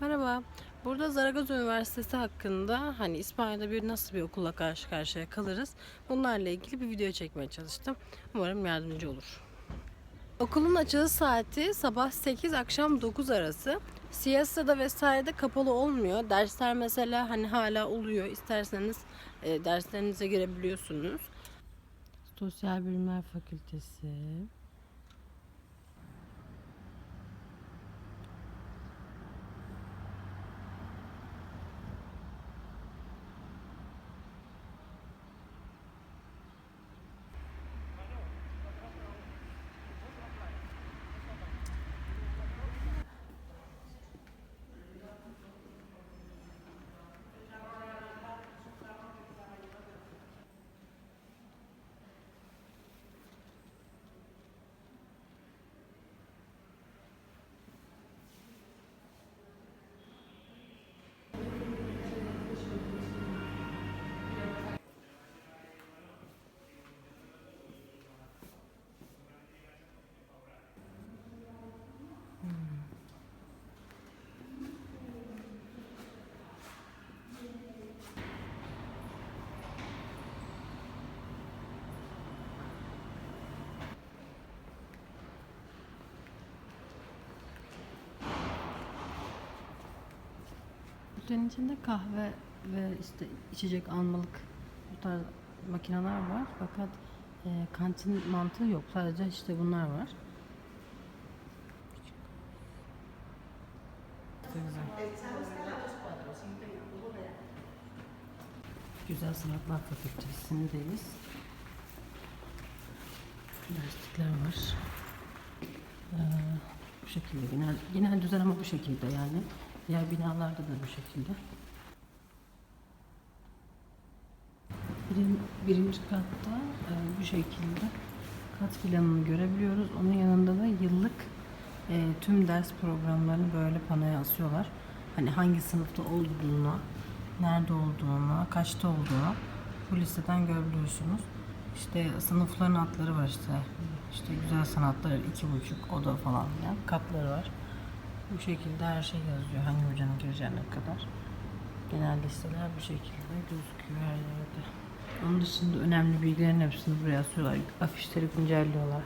Merhaba. Burada Zaragoza Üniversitesi hakkında hani İspanya'da bir nasıl bir okulla karşı karşıya kalırız bunlarla ilgili bir video çekmeye çalıştım. Umarım yardımcı olur. Okulun açılış saati sabah 8 akşam 9 arası. Siesta'da vesairede kapalı olmuyor. Dersler mesela hani hala oluyor. İsterseniz e, derslerinize girebiliyorsunuz. Sosyal Bilimler Fakültesi. Kutunun içinde kahve ve işte içecek almalık bu tarz makineler var. Fakat e, kantin mantığı yok. Sadece işte bunlar var. Çok güzel. Güzel Sanatlar Fakültesindeyiz. Derslikler var. Ee, bu şekilde genel, genel düzen ama bu şekilde yani. Diğer binalarda da bu şekilde. Birin, birinci katta e, bu şekilde kat planını görebiliyoruz. Onun yanında da yıllık e, tüm ders programlarını böyle panoya asıyorlar. Hani hangi sınıfta olduğunu, nerede olduğunu, kaçta olduğunu bu listeden görebiliyorsunuz. İşte sınıfların adları var işte. İşte güzel sanatlar iki buçuk oda falan filan katları var. Bu şekilde her şey yazıyor. Hangi hocanın gireceğine kadar. Genel listeler bu şekilde gözüküyor her yerde. Onun dışında önemli bilgilerin hepsini buraya asıyorlar. Afişleri güncelliyorlar.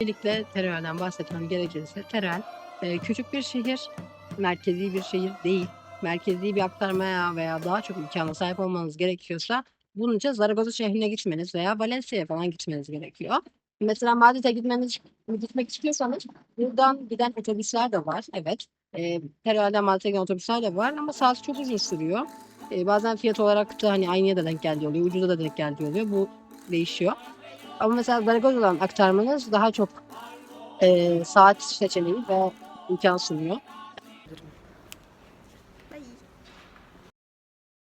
Öncelikle Teruel'den bahsetmem gerekirse Teruel e, küçük bir şehir, merkezi bir şehir değil. Merkezi bir aktarmaya veya daha çok imkana sahip olmanız gerekiyorsa bunun için Zaragoza şehrine gitmeniz veya Valencia'ya falan gitmeniz gerekiyor. Mesela Madrid'e gitmeniz, gitmek istiyorsanız buradan giden otobüsler de var. Evet. E, Teruel'den Madrid'e giden otobüsler de var ama saat çok uzun sürüyor. E, bazen fiyat olarak da hani aynıya da denk geldiği oluyor. Ucuza da denk geldiği oluyor. Bu değişiyor. Ama mesela Zaragoza'dan aktarmanız daha çok e, saat seçeneği ve imkan sunuyor.